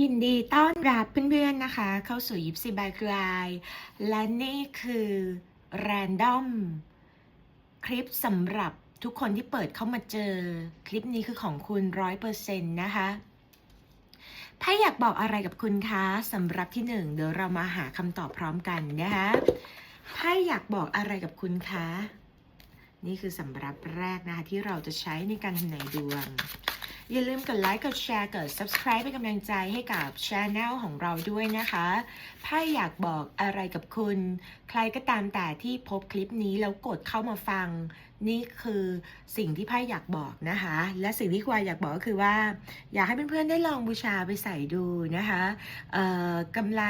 ยินดีต้อนรับเพื่อนๆนะคะ เข้าสู่ยิปซีบายคลายและนี่คือ Random คลิปสำหรับทุกคนที่เปิดเข้ามาเจอ คลิปนี้คือของคุณร้อยเปอร์เซ็นต์นะคะถ้าอยากบอกอะไรกับคุณคะสำหรับที่หนึ่งเดี๋ยวเรามาหาคำตอบพร้อมกันนะคะถ้าอยากบอกอะไรกับคุณคะนี่คือสำหรับแรกนะคะที่เราจะใช้ในการทำนายดวง อย่าลืมกดไลค์ กดแชร์ กด subscribe เป็นกำลังใจให้กับช anel ของเราด้วยนะคะถ้าอยากบอกอะไรกับคุณ ใครก็ตามแต่ที่พบคลิปนี้แล้วกดเข้ามาฟัง นี่คือสิ่งที่ไพ่อยากบอกนะคะ และสิ่งที่ควายอยากบอกก็คือว่า อยากให้เพื่อนๆได้ลองบูชาไปใส่ดูนะคะกำไร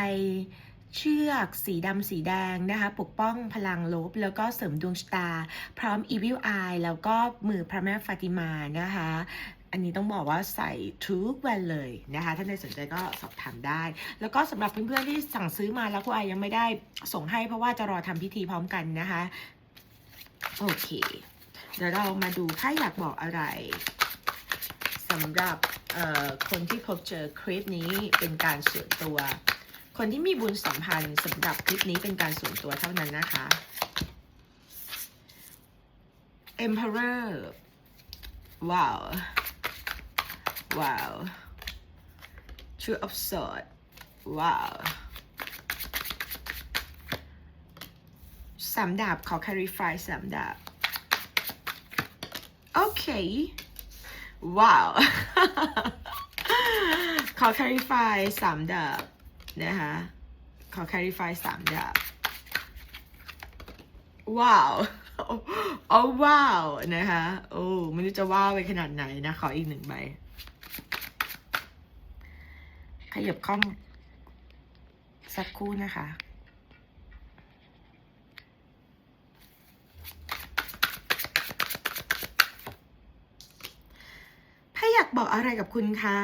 เชือกสีดำสีแดงนะคะ ปกป้องพลังลบ แล้วก็เสริมดวงชะตา พร้อม Evil Eye แล้วก็มือพระแม่ฟาติมานะคะ อันนี้ต้องบอกว่าใส่ทุกวันเลยนะคะถ้าใครสนใจก็สอบถามได้ แล้วก็สำหรับเพื่อนๆที่สั่งซื้อมาแล้วคุณอยยังไม่ได้ส่งให้เพราะว่าจะรอทำพิธีพร้อมกันนะคะ โอเค เดี๋ยวเรามาดูถ้าอยากบอกอะไรสำหรับคนที่พบเจอคลิปนี้เป็นการส่วนตัว คนที่มีบุญสัมพันธ์สำหรับคลิปนี้เป็นการส่วนตัวเท่านั้นนะคะ Emperor ว้าว ว้าว Two of Swords ว้าวสามดาบขอ clarify สามดาบ โอเค ว้าว ขอ clarify สามดาบนะคะขอ clarify สามดาบ ว้าว โอ้ว้าว นะคะ โอ้ไม่รู้จะว้าวไปขนาดไหนนะ ขออีกหนึ่งใบ ขยับกล้องสักครู่นะคะ ไพ่อยากบอกอะไรกับคุณคะ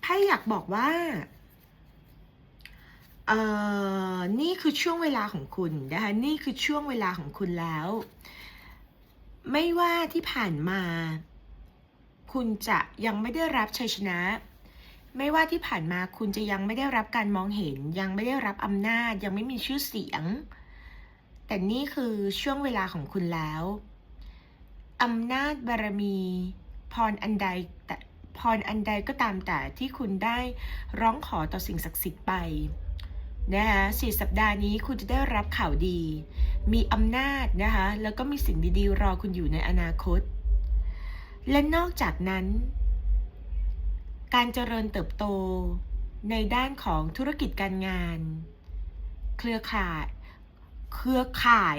ไพ่อยากบอกว่าเอ่อนี่คือช่วงเวลาของคุณนะคะ นี่คือช่วงเวลาของคุณแล้ว ไม่ว่าที่ผ่านมา คุณจะยังไม่ได้รับชัยชนะ ไม่ว่าที่ผ่านมาคุณจะยังไม่ได้รับการมองเห็น ยังไม่ได้รับอำนาจ ยังไม่มีชื่อเสียง แต่นี่คือช่วงเวลาของคุณแล้วอำนาจบารมี พรอันใดแต่พรอันใดก็ตามแต่ที่คุณได้ร้องขอต่อสิ่งศักดิ์สิทธิ์ไปนะคะสี่สัปดาห์นี้คุณจะได้รับข่าวดี มีอำนาจนะคะแล้วก็มีสิ่งดีๆ รอคุณอยู่ในอนาคต และนอกจากนั้น การเจริญเติบโต ในด้านของธุรกิจการงาน เครือข่าย เครือข่าย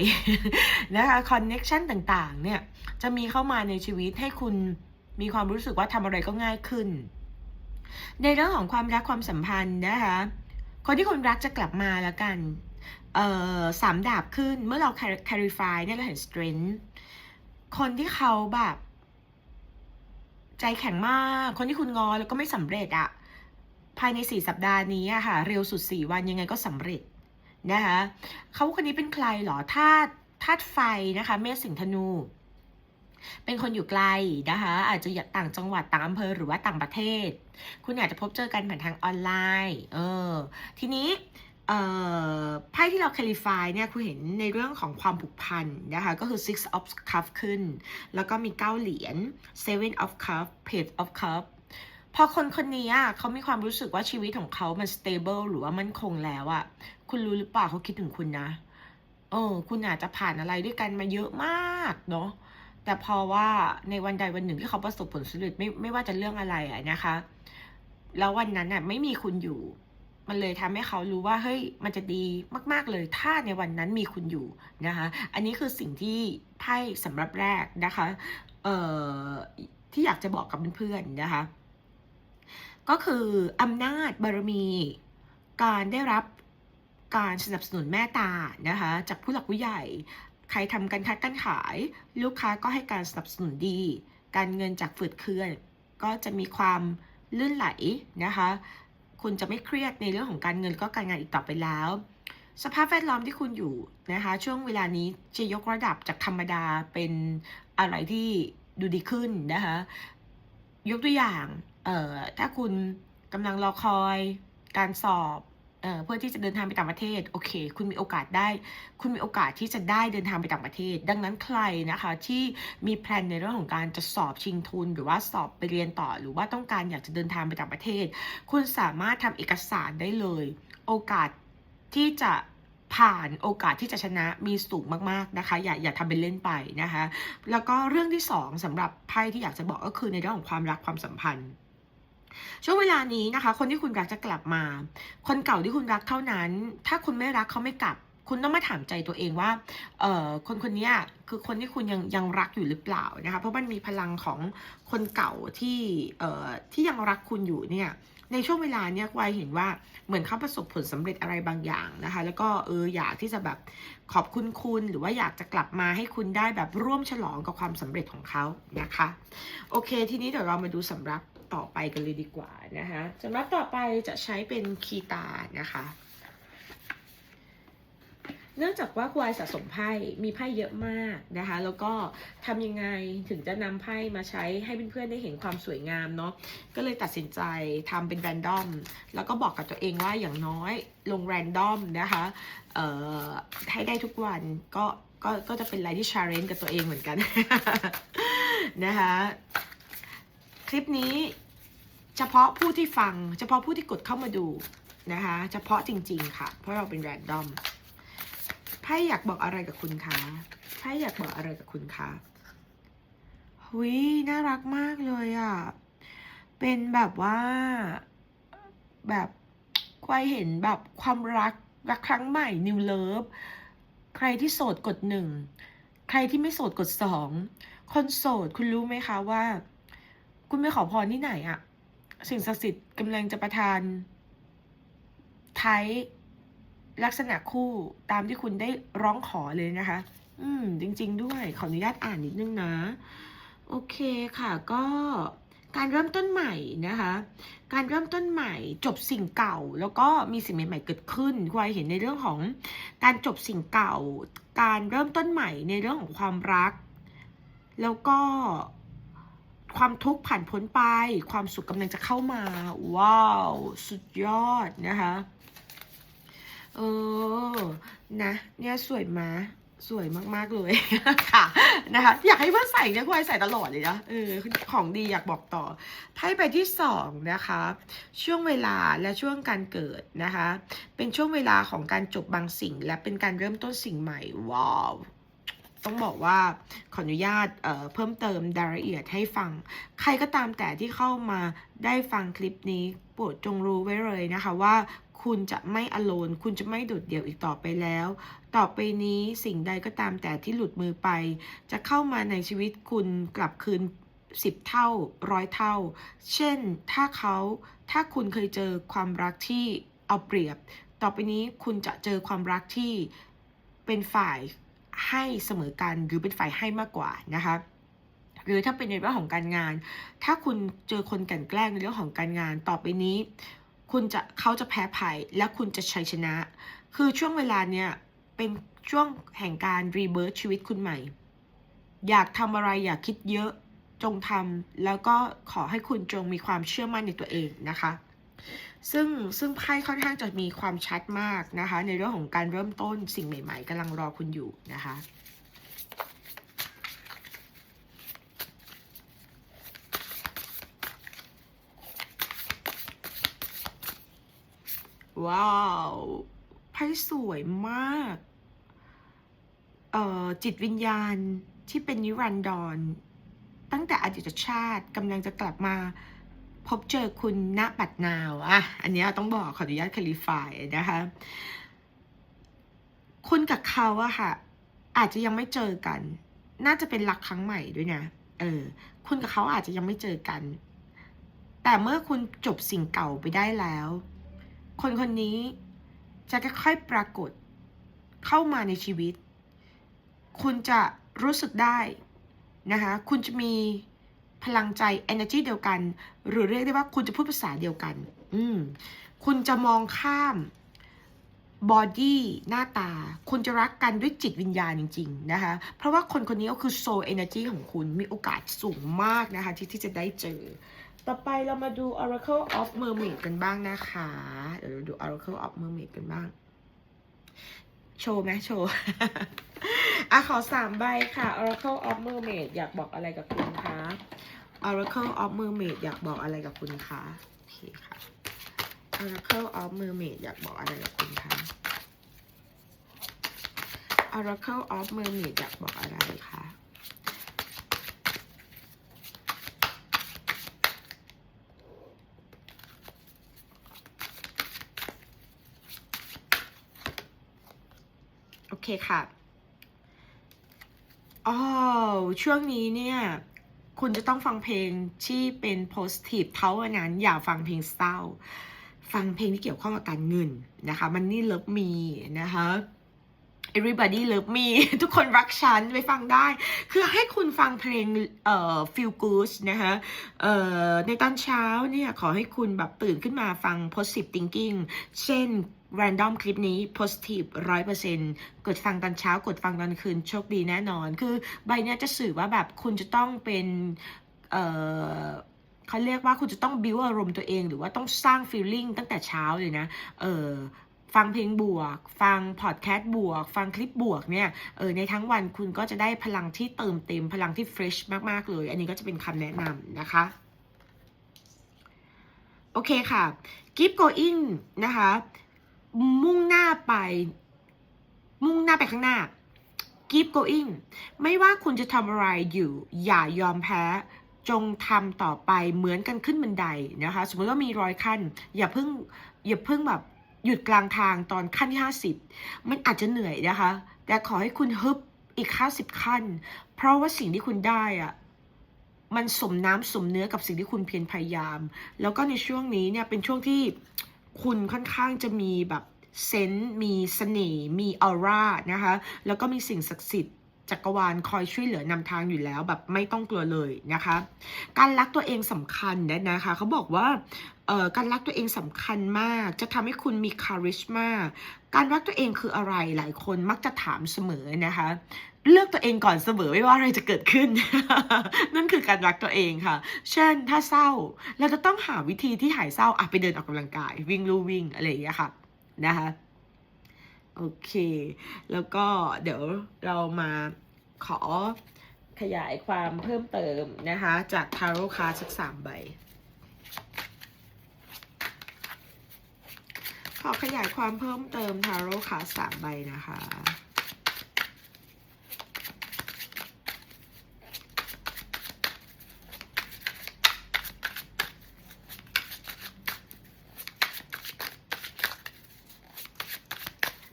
นะคะคอนเน็ชันต่างๆ เนี่ย จะมีเข้ามาในชีวิตให้คุณมีความรู้สึกว่าทำอะไรก็ง่ายขึ้น ในเรื่องของความรักความสัมพันธ์นะคะ คนที่คุณรักจะกลับมาแล้วกันสามดาบขึ้นเมื่อเรา clarify เนี่ยเราเห็น strength คนที่เขาแบบ ใจแข็งมาก คนที่คุณงอแล้วก็ไม่สำเร็จอะภายในสี่สัปดาห์นี้อะค่ะ เร็วสุดสี่วันยังไงก็สำเร็จนะคะเขาคนนี้เป็นใครเหรอธาตุธาตุไฟนะคะ เมษสิงห์ธนู เป็นคนอยู่ไกลนะคะ อาจจะอยากต่างจังหวัดต่างอำเภอหรือว่าต่างประเทศ คุณอาจจะพบเจอกันผ่านทางออนไลน์ เออ ทีนี้ ไพ่ที่เรา clarify เนี่ยคุณเห็นในเรื่องของความผูกพันนะคะก็คือ six of cup ขึ้น แล้วก็มีเก้าเหรียญ seven of cup page of cup พอคนคนนี้อะเขามีความรู้สึกว่าชีวิตของเขามัน stable หรือว่ามั่นคงแล้วอะคุณรู้หรือเปล่าเขาคิดถึงคุณนะเออคุณอาจจะผ่านอะไรด้วยกันมาเยอะมากเนาะแต่พอว่าในวันใดวันหนึ่งที่เขาประสบผลสำเร็จไม่ไม่ว่าจะเรื่องอะไรอะนะคะ แล้ววันนั้นน่ะไม่มีคุณอยู่ มันเลยทำให้เขารู้ว่าเฮ้ยมันจะดีมาก ๆ เลย ถ้าในวันนั้นมีคุณอยู่นะคะ อันนี้คือสิ่งที่ไพ่สำหรับแรกนะคะเอ่อที่อยากจะบอกกับเพื่อนๆนะคะ ก็คืออำนาจบารมี การได้รับการสนับสนุนแม่ตานะคะจากผู้หลักผู้ใหญ่ ใครทำการค้าการขาย ลูกค้าก็ให้การสนับสนุนดี การเงินจากฝืดเคลื่อน ก็จะมีความลื่นไหลนะคะ คุณจะไม่เครียดในเรื่องของการเงินก็การงานอีกต่อไปแล้ว สภาพแวดล้อมที่คุณอยู่นะคะช่วงเวลานี้จะยกระดับจากธรรมดาเป็นอะไรที่ดูดีขึ้นนะคะยกตัวอย่างเอ่อถ้าคุณกำลังรอคอยการสอบ เพื่อที่จะเดินทางไปต่างประเทศโอเค คุณมีโอกาสได้ คุณมีโอกาสที่จะได้เดินทางไปต่างประเทศ ดังนั้นใครนะคะที่มีแพลนในเรื่องของการจะสอบชิงทุน หรือว่าสอบไปเรียนต่อ หรือว่าต้องการอยากจะเดินทางไปต่างประเทศ คุณสามารถทำเอกสารได้เลย โอกาสที่จะผ่านโอกาสที่จะชนะมีสูงมากๆนะคะ อย่าอย่าทำเป็นเล่นไปนะคะ แล้วก็เรื่องที่สองสำหรับไพ่ที่อยากจะบอกก็คือในเรื่องของความรักความสัมพันธ์ ช่วงเวลานี้นะคะ คนที่คุณรักจะกลับมา คนเก่าที่คุณรักเท่านั้น ถ้าคุณไม่รักเขาไม่กลับ คุณต้องมาถามใจตัวเองว่า เอ่อ คนคนนี้คือคนที่คุณยังยังรักอยู่หรือเปล่านะคะ เพราะมันมีพลังของคนเก่าที่ เอ่อ ที่ยังรักคุณอยู่เนี่ยในช่วงเวลาเนี้ยควายเห็นว่าเหมือนเขาประสบผลสำเร็จอะไรบางอย่างนะคะ แล้วก็เอออยากที่จะแบบขอบคุณคุณหรือว่าอยากจะกลับมาให้คุณได้แบบร่วมฉลองกับความสำเร็จของเขานะคะ โอเค ทีนี้เดี๋ยวเรามาดูสำรับ ต่อไปกันเลยดีกว่านะคะสำรับต่อไปจะใช้เป็นคีตานะคะ เนื่องจากว่าควายสะสมไพ่มีไพ่เยอะมากนะคะ แล้วก็ทำยังไงถึงจะนำไพ่มาใช้ให้เพื่อนๆได้เห็นความสวยงามเนาะก็เลยตัดสินใจทำเป็นแรนดอมแล้วก็บอกกับตัวเองว่าอย่างน้อยลงแรนดอมนะคะให้ได้ทุกวันก็ก็ก็จะเป็นอะไรที่ชาเลนจ์กับตัวเองเหมือนกัน นะคะ ลิปนี้เฉพาะผู้ที่ฟัง เฉพาะผู้ที่กดเข้ามาดูนะคะ เฉพาะจริง ๆ ค่ะ เพราะเราเป็นแรนดอมไพ่อยากบอกอะไรกับคุณคะไพ่อยากบอกอะไรกับคุณคะหุยน่ารักมากเลยอะ่ะ เป็นแบบว่า แบบควายเห็นแบบความรักรักครั้งใหม่ New Love ใครที่โสดกดหนึ่ง ใครที่ไม่โสดกดสอง คนโสดคุณรู้ไหมคะว่า คุณไปขอพรที่ไหนอะสิ่งศักดิ์สิทธิ์กำลังจะประทานไทยลักษณะคู่ตามที่คุณได้ร้องขอเลยนะคะ อืม จริง ๆ ด้วย ขออนุญาตอ่านนิดนึงนะ โอเคค่ะก็การเริ่มต้นใหม่นะคะ การเริ่มต้นใหม่จบสิ่งเก่า แล้วก็มีสิ่งใหม่ ๆ เกิดขึ้นควายเห็นในเรื่องของการจบสิ่งเก่า การเริ่มต้นใหม่ในเรื่องของความรัก แล้วก็ ความทุกข์ผ่านพ้นไป ความสุขกำลังจะเข้ามา ว้าว สุดยอดนะคะ เออ นะ เนี่ยสวยมาสวยมาก ๆ เลยค่ะนะคะอยากให้เพื่อนใส่เนี่ยควายใส่ตลอดเลยนะเออของดีอยากบอกต่อไพ่ใบที่สองนะคะ ช่วงเวลาและช่วงการเกิดนะคะ เป็นช่วงเวลาของการจบบางสิ่ง และเป็นการเริ่มต้นสิ่งใหม่ ว้าว ต้องบอกว่าขออนุญาตเเพิ่มเติมรายละเอียดให้ฟัง ใครก็ตามแต่ที่เข้ามาได้ฟังคลิปนี้โปรดจงรู้ไว้เลยนะคะว่าคุณจะไม่อโลน คุณจะไม่โดดเดี่ยวอีกต่อไปแล้ว ต่อไปนี้สิ่งใดก็ตามแต่ที่หลุดมือไป จะเข้ามาในชีวิตคุณกลับคืน10เท่าร้อยเท่า เช่น ถ้าเขาถ้าคุณเคยเจอความรักที่เอาเปรียบ ต่อไปนี้คุณจะเจอความรักที่เป็นฝ่าย ให้เสมอกันหรือเป็นฝ่ายให้มากกว่านะคะหรือถ้าเป็นในเรื่องของการงาน ถ้าคุณเจอคนกันแกล้งในเรื่องของการงาน ต่อไปนี้ คุณจะเขาจะแพ้ภัยและคุณจะชัยชนะ คือช่วงเวลาเนี้ยเป็นช่วงแห่งการรีเบิร์ชีวิตคุณใหม่ อยากทำอะไรอยากคิดเยอะจงทำแล้วก็ขอให้คุณจงมีความเชื่อมั่นในตัวเองนะคะ ซึ่งซึ่งไพ่ค่อนข้างจะมีความชัดมากนะคะ ในเรื่องของการเริ่มต้นสิ่งใหม่ ๆกำลังรอคุณอยู่นะคะว้าวไพ่สวยมาก เอ่อ จิตวิญญาณที่เป็นนิรันดรตั้งแต่อดีตชาติกำลังจะกลับมา พบเจอคุณณปัดนาวอะอันนี้ต้องบอกขออนุญาตคลิฟายนะคะคุณกับเขาอะค่ะ อาจจะยังไม่เจอกัน น่าจะเป็นรักครั้งใหม่ด้วยนะเออ คุณกับเขาอาจจะยังไม่เจอกัน แต่เมื่อคุณจบสิ่งเก่าไปได้แล้ว คนคนนี้จะค่อยๆปรากฏเข้ามาในชีวิต คุณจะรู้สึกได้นะคะ คุณจะมี พลังใจ energy เดียวกัน หรือเรียกได้ว่าคุณจะพูดภาษาเดียวกัน อืมคุณจะมองข้ามบอดี้หน้าตา คุณจะรักกันด้วยจิตวิญญาณจริง ๆ นะคะ เพราะว่าคนคนนี้ก็คือ soul energy ของคุณมีโอกาสสูงมากนะคะ ที่ที่จะได้เจอ ต่อไปเรามาดู Oracle of Mermaid กันบ้างนะคะ เดี๋ยวเราดู Oracle of Mermaid กันบ้าง โชว์ไหมโชว์อะขอสามใบค่ะ Oracle of Mermaid อยากบอกอะไรกับคุณคะ Oracle of Mermaid อยากบอกอะไรกับคุณคะโอเคค่ะ Oracle of Mermaid อยากบอกอะไรกับคุณคะ Oracle of Mermaid อยากบอกอะไรคะโอเคค่ะ อ๋อ ช่วงนี้เนี่ย คุณจะต้องฟังเพลงที่เป็น positive เท่านั้นอย่าฟังเพลงเศร้า ฟังเพลงที่เกี่ยวข้องกับการเงินนะคะมันนี่เลิฟมีนะคะ everybody love me ทุกคนรักฉัน ไปฟังได้ คือให้คุณฟังเพลงเอ่อ feel good นะคะเอ่อในตอนเช้าเนี่ย ขอให้คุณแบบตื่นขึ้นมาฟัง positive thinking เช่น random คลิปนี้ positive ร้อยเปอร์เซ็นต์กดฟังตอนเช้ากดฟังตอนคืนโชคดีแน่นอน คือใบเนี้ยจะสื่อว่าแบบคุณจะต้องเป็น เอ่อเขาเรียกว่าคุณจะต้อง build อารมณ์ตัวเองหรือว่าต้องสร้าง feeling ตั้งแต่เช้าเลยนะ เออฟังเพลงบวก ฟังพอดแคสต์บวก ฟังคลิปบวกเนี่ย เออ ในทั้งวันคุณก็จะได้พลังที่เติมเต็ม พลังที่เฟรชมากๆเลย อันนี้ก็จะเป็นคำแนะนำนะคะ โอเคค่ะ keep going นะคะ มุ่งหน้าไป มุ่งหน้าไปข้างหน้า keep going ไม่ว่าคุณจะทำอะไรอยู่ อย่ายอมแพ้ จงทำต่อไปเหมือนกันขึ้นบันไดนะคะ สมมติว่ามีร้อยขั้น อย่าเพิ่ง อย่าเพิ่งแบบหยุดกลางทางตอนขั้นที่50มันอาจจะเหนื่อยนะคะ แต่ขอให้คุณฮึบอีก50ขั้น เพราะว่าสิ่งที่คุณได้อะมันสมน้ำสมเนื้อกับสิ่งที่คุณเพียรพยายาม แล้วก็ในช่วงนี้เนี่ยเป็นช่วงที่ คุณค่อนข้างจะมีแบบเซนต์มีเสน่ห์มีออร่านะคะ แล้วก็มีสิ่งศักดิ์สิทธิ์จักรวาลคอยช่วยเหลือนำทางอยู่แล้วแบบไม่ต้องกลัวเลยนะคะ การรักตัวเองสำคัญนะนะคะเขาบอกว่า ออการรักตัวเองสำคัญมาก จะทำให้คุณมีคาริชมาการรักตัวเองคืออะไรหลายคนมักจะถามเสมอนะคะ เลือกตัวเองก่อนเสมอไม่ว่าอะไรจะเกิดขึ้น นั่นคือการรักตัวเองค่ะ เช่นถ้าเศร้าเราจะต้องหาวิธีที่หายเศร้าอะไปเดินออกกำลังกาย วิ่งลู่วิ่งอะไรอย่างเงี้ยค่ะนะคะโอเค แล้วก็เดี๋ยวเรามาขอขยายความเพิ่มเติมนะคะ จากทาโร่คาสักสามใบ ขอขยายความเพิ่มเติมทาโร่คาสามใบนะคะ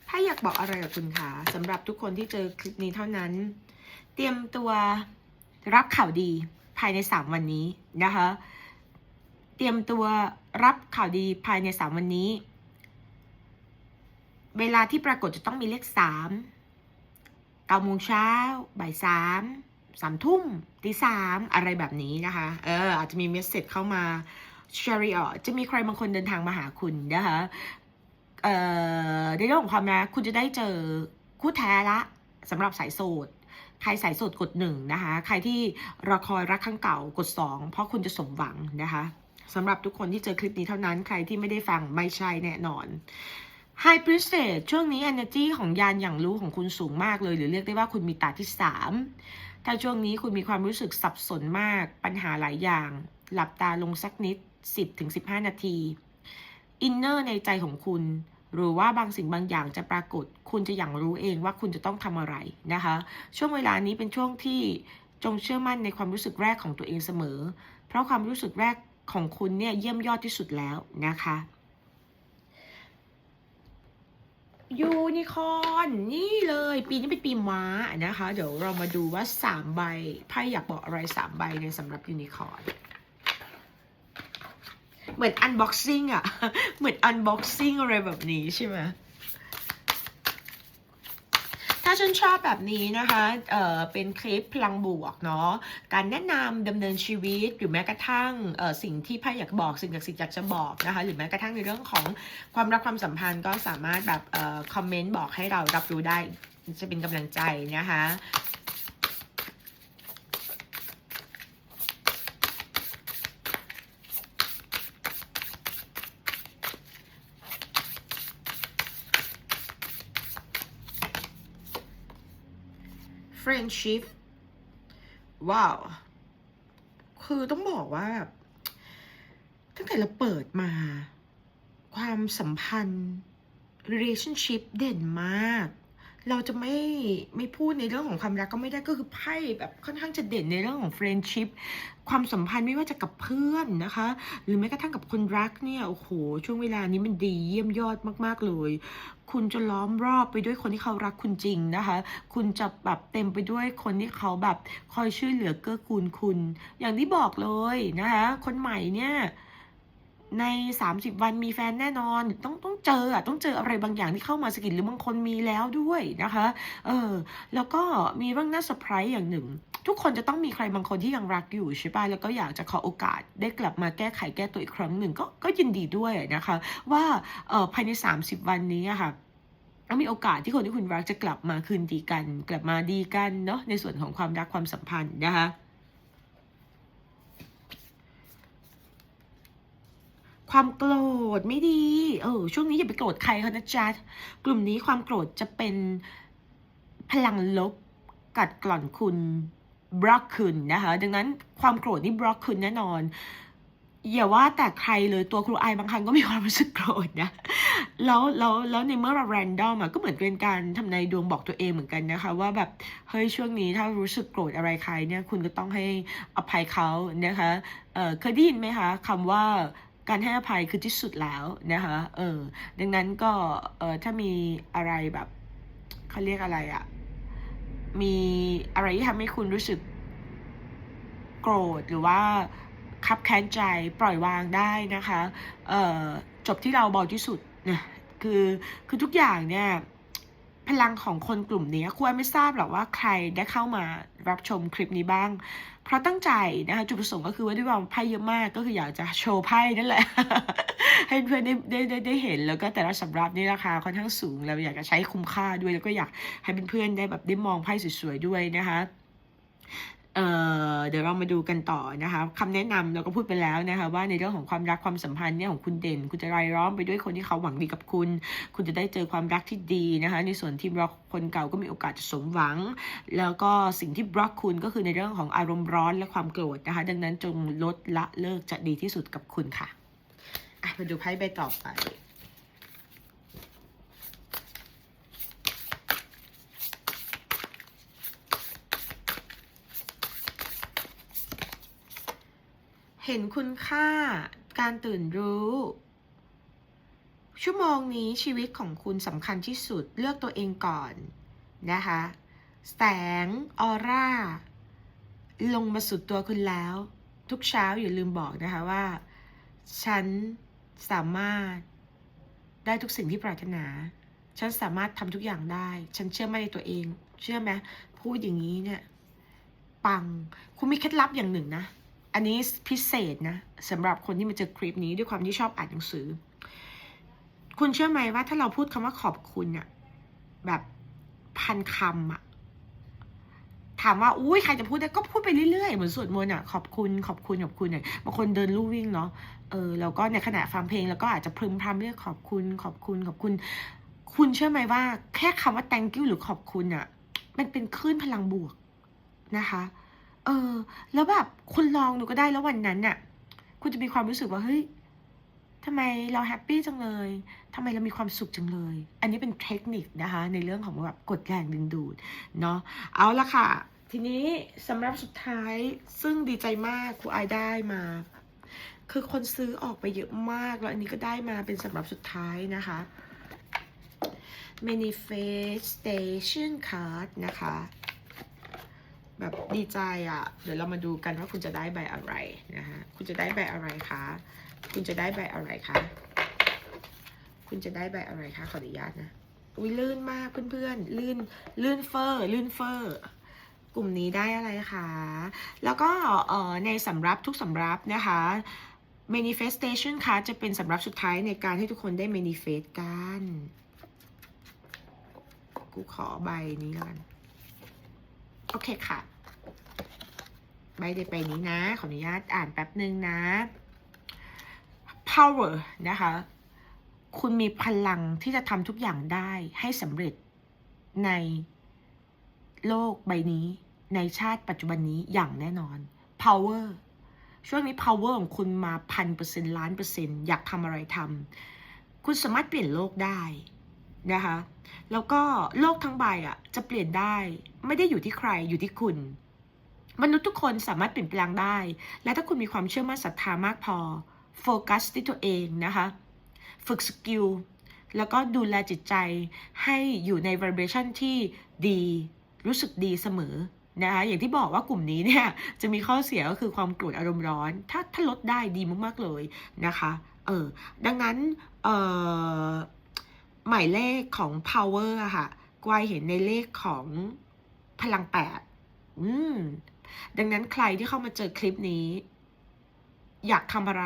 ถ้าอยากบอกอะไรกับคุณคะสำหรับทุกคนที่เจอคลิปนี้เท่านั้น เตรียมตัวรับข่าวดีภายใน 3 วันนี้นะคะ เตรียมตัวรับข่าวดีภายใน 3 วันนี้ เวลาที่ปรากฏจะต้องมีเลข3 9โมงเช้าบ่าย3 3ทุ่มตีสามอะไรแบบนี้นะคะ เออ อาจจะมีเมสเซจเข้ามา c h a r i o t จะมีใครบางคนเดินทางมาหาคุณนะคะเอ่อในเรื่องของความรักคุณจะได้เจอคู่แท้ละสำหรับสายโสดใครสายโสดกดหนึ่งนะคะ ใครที่รอคอยรักครั้งเก่ากดสองเพราะคุณจะสมหวังนะคะสำหรับทุกคนที่เจอคลิปนี้เท่านั้นใครที่ไม่ได้ฟังไม่ใช่แน่นอน High Priestess ช่วงนี้ energy ของยานอย่างรู้ของคุณสูงมากเลย หรือเรียกได้ว่าคุณมีตาที่สามถ้าช่วงนี้คุณมีความรู้สึกสับสนมาก ปัญหาหลายอย่าง หลับตาลงสักนิด 10-15 นาทีอินเนอร์ในใจของคุณ หรือว่าบางสิ่งบางอย่างจะปรากฏ คุณจะอย่างรู้เองว่าคุณจะต้องทำอะไรนะคะ ช่วงเวลานี้เป็นช่วงที่จงเชื่อมั่นในความรู้สึกแรกของตัวเองเสมอ เพราะความรู้สึกแรกของคุณเนี่ยเยี่ยมยอดที่สุดแล้วนะคะ ยูนิคอนนี่เลย ปีนี้เป็นปีม้านะคะ เดี๋ยวเรามาดูว่า3ใบไพ่อยากบอกอะไร3ใบในสำหรับยูนิคอนเหมือนอันบ็อกซิ่งอะเหมือนอันบ็อกซิ่งอะไรแบบนี้ใช่ไหม ถ้าฉันชอบแบบนี้นะคะ เอ่อ เป็นคลิปพลังบวกเนาะ การแนะนำดำเนินชีวิตหรือแม้กระทั่ง เอ่อ สิ่งที่ไพ่อยากบอก สิ่งศักดิ์สิทธิ์อยากจะบอกนะคะ หรือแม้กระทั่งในเรื่องของความรักความสัมพันธ์ก็สามารถแบบ เอ่อ คอมเมนต์บอกให้เรารับรู้ได้ จะเป็นกำลังใจนะคะ and Chief ว้าว คือต้องบอกว่า ตั้งแต่เราเปิดมา ความสัมพันธ์ relationship เด่นมาก เราจะไม่ไม่พูดในเรื่องของความรักก็ไม่ได้ก็คือไพ่แบบค่อนข้างจะเด่นในเรื่องของ friendship ความสัมพันธ์ไม่ว่าจะกับเพื่อนนะคะ หรือแม้กระทั่งกับคนรักเนี่ยโอ้โหช่วงเวลานี้มันดีเยี่ยมยอดมาก ๆ เลย คุณจะล้อมรอบไปด้วยคนที่เขารักคุณจริงนะคะ คุณจะแบบเต็มไปด้วยคนที่เขาแบบคอยช่วยเหลือเกื้อกูลคุณ อย่างที่บอกเลยนะคะ คนใหม่เนี่ย ใน 30 วันมีแฟนแน่นอนต้องต้องเจออะต้องเจออะไรบางอย่างที่เข้ามาสกิดหรือบางคนมีแล้วด้วยนะคะเออแล้วก็มีเรื่องน่าเซอร์ไพรส์อย่างหนึ่ง ทุกคนจะต้องมีใครบางคนที่ยังรักอยู่ใช่ป่ะแล้วก็อยากจะขอโอกาสได้กลับมาแก้ไขแก้ตัวอีกครั้งหนึ่งก็ก็ยินดีด้วยนะคะ ว่าเออภายใน 30 วันนี้ค่ะก็มีโอกาสที่คนที่คุณรักจะกลับมาคืนดีกัน กลับมาดีกันเนาะในส่วนของความรักความสัมพันธ์นะคะ ความโกรธไม่ดี เออ ช่วงนี้อย่าไปโกรธใครเขานะจ๊ะ กลุ่มนี้ความโกรธจะเป็นพลังลบกัดกร่อนคุณบล็อกคุณนะคะ ดังนั้นความโกรธนี่บล็อกคุณแน่นอน อย่าว่าแต่ใครเลยตัวครูไอบางครั้งก็มีความรู้สึกโกรธนะ แล้วแล้วแล้วในเมื่อเราแรนดอมอะก็เหมือนเป็นการทำนายดวงบอกตัวเองเหมือนกันนะคะ ว่าแบบเฮ้ยช่วงนี้ถ้ารู้สึกโกรธอะไรใครเนี่ยคุณก็ต้องให้อภัยเขานะคะ เออเคยได้ยินไหมคะคำว่า การให้อภัยคือที่สุดแล้วนะคะเออดังนั้นก็เออถ้ามีอะไรแบบเขาเรียกอะไรอะมีอะไรที่ทำให้คุณรู้สึกโกรธหรือว่าคับแค้นใจปล่อยวางได้นะคะ เอ่อจบที่เราเบาที่สุดนะคือคือทุกอย่างเนี่ย พลังของคนกลุ่มนี้ควรไม่ทราบหรอกว่าใครได้เข้ามารับชมคลิปนี้บ้าง เพราะตั้งใจนะคะจุดประสงค์ก็คือว่าด้วยวามไพ่เยอะมากก็คืออยากจะโชว์ไพ่นั่นแหละ ให้เพื่อนได้ได้ได้ได้เห็นแล้วก็แต่ละสำรับนี่ราคาค่อนข้างสูงเราอยากจะใช้คุ้มค่าด้วยแล้วก็อยากให้เพื่อนๆได้แบบได้มองไพ่สวยๆด้วยนะคะ เเดี๋ยวเรามาดูกันต่อนะคะคำแนะนำเราก็พูดไปแล้วนะคะว่าในเรื่องของความรักความสัมพันธ์เนี่ยของคุณเด่น คุณจะรายล้อมไปด้วยคนที่เขาหวังดีกับคุณ คุณจะได้เจอความรักที่ดีนะคะในส่วนที่บล็อกคนเก่าก็มีโอกาสจะสมหวัง แล้วก็สิ่งที่บล็อกคุณก็คือในเรื่องของอารมณ์ร้อนและความโกรธนะคะดังนั้นจงลดละเลิกจะดีที่สุดกับคุณค่ะอะมาดูไพ่ใบต่อไป เห็นคุณค่าการตื่นรู้ ชั่วโมงนี้ชีวิตของคุณสำคัญที่สุดเลือกตัวเองก่อนนะคะ แสง ออร่า ลงมาสุดตัวคุณแล้ว ทุกเช้าอย่าลืมบอกนะคะว่า ฉันสามารถได้ทุกสิ่งที่ปรารถนา ฉันสามารถทำทุกอย่างได้ ฉันเชื่อมั่นในตัวเอง เชื่อไหมพูดอย่างนี้เนี่ย ปัง คุณมีเคล็ดลับอย่างหนึ่งนะ อันนี้พิเศษนะสำหรับคนที่มาเจอคลิปนี้ด้วยความที่ชอบอ่านหนังสือ คุณเชื่อไหมว่าถ้าเราพูดคำว่าขอบคุณอะแบบพันคำอะถามว่าอุ้ยใครจะพูดได้ก็พูดไปเรื่อยๆ เหมือนสวดมนต์อะขอบคุณขอบคุณขอบคุณเนี่ยบางคนเดินลู่วิ่งเนาะเออแล้วก็ในขณะฟังเพลงแล้วก็อาจจะพึมพำเรียกขอบคุณขอบคุณขอบคุณ คุณเชื่อไหมว่า แค่คำว่า thank you หรือขอบคุณอะมันเป็นคลื่นพลังบวกนะคะ เออ แล้วแบบคุณลองดูก็ได้แล้ววันนั้นน่ะ คุณจะมีความรู้สึกว่าเฮ้ยทำไมเราแฮปปี้จังเลยทำไมเรามีความสุขจังเลย อันนี้เป็นเทคนิคนะคะ ในเรื่องของแบบกดแรงดึงดูดเนาะเอาละค่ะ ทีนี้สำหรับสุดท้ายซึ่งดีใจมากครูไอได้มา คือคนซื้อออกไปเยอะมาก แล้วอันนี้ก็ได้มาเป็นสำหรับสุดท้ายนะคะ manifestation card นะคะ แบบดีใจอะ่ะ เดี๋ยวเรามาดูกันว่าคุณจะได้ใบอะไรนะคะคุณจะได้ใบอะไรคะ คุณจะได้ใบอะไรคะ คุณจะได้ใบอะไรคะ ขออนุญาตนะ อุ้ยลื่นมากเพื่อนๆ ลื่น ลื่นเฟอร์ลื่นเฟอร์กลุ่มนี้ได้อะไรคะ แล้วก็ในสำรับทุกสำรับนะคะ manifestation card จะเป็นสำรับสุดท้ายในการให้ทุกคนได้ manifest กัน กูขอใบนี้แล้วกัน โอเคค่ะใบเดไปนี้นะ ขออนุญาตอ่านแป๊บหนึ่งนะ power นะคะ คุณมีพลังที่จะทำทุกอย่างได้ให้สำเร็จในโลกใบนี้ ในชาติปัจจุบันนี้อย่างแน่นอน power ช่วงนี้ power ของคุณมาพันเปอร์เซ็นต์ล้านเปอร์เซ็นต์อยากทำอะไรทำคุณสามารถเปลี่ยนโลกได้ นะคะแล้วก็โลกทั้งใบอะจะเปลี่ยนได้ ไม่ได้อยู่ที่ใครอยู่ที่คุณ มนุษย์ทุกคนสามารถเปลี่ยนแปลงได้ และถ้าคุณมีความเชื่อมั่นศรัทธามากพอโฟกัสที่ตัวเองนะคะ ฝึกสกิลแล้วก็ดูแลจิตใจให้อยู่ใน vibration ที่ดีรู้สึกดีเสมอนะคะอย่างที่บอกว่ากลุ่มนี้เนี่ยจะมีข้อเสียก็คือความโกรธอารมณ์ร้อน ถ้าถ้าลดได้ดีมากๆเลยนะคะเออดังนั้นเออ หมายเลขของ power อะค่ะกวายเห็นในเลขของพลังแปดอืม ดังนั้นใครที่เข้ามาเจอคลิปนี้ อยากทำอะไร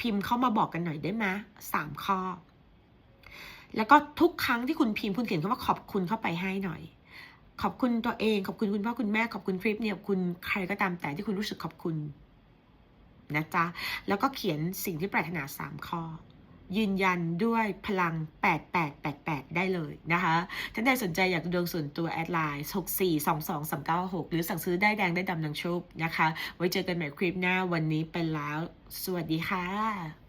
พิมพ์เข้ามาบอกกันหน่อยได้ไหมสามข้อ แล้วก็ทุกครั้งที่คุณพิมพ์คุณเขียนคำว่าขอบคุณเข้าไปให้หน่อย ขอบคุณตัวเอง ขอบคุณคุณพ่อคุณแม่ ขอบคุณคลิปเนี่ยคุณใครก็ตามแต่ที่คุณรู้สึกขอบคุณนะจ๊ะ แล้วก็เขียนสิ่งที่ปรารถนาสามข้อ ยืนยันด้วยพลัง 8888 ได้เลยนะคะท่านใดสนใจอยากดูดวงส่วนตัวแอดไลน์6422396 หรือสั่งซื้อได้แดงได้ดำนังชุบนะคะ ไว้เจอกันใหม่คลิปหน้าวันนี้ไปแล้ว สวัสดีค่ะ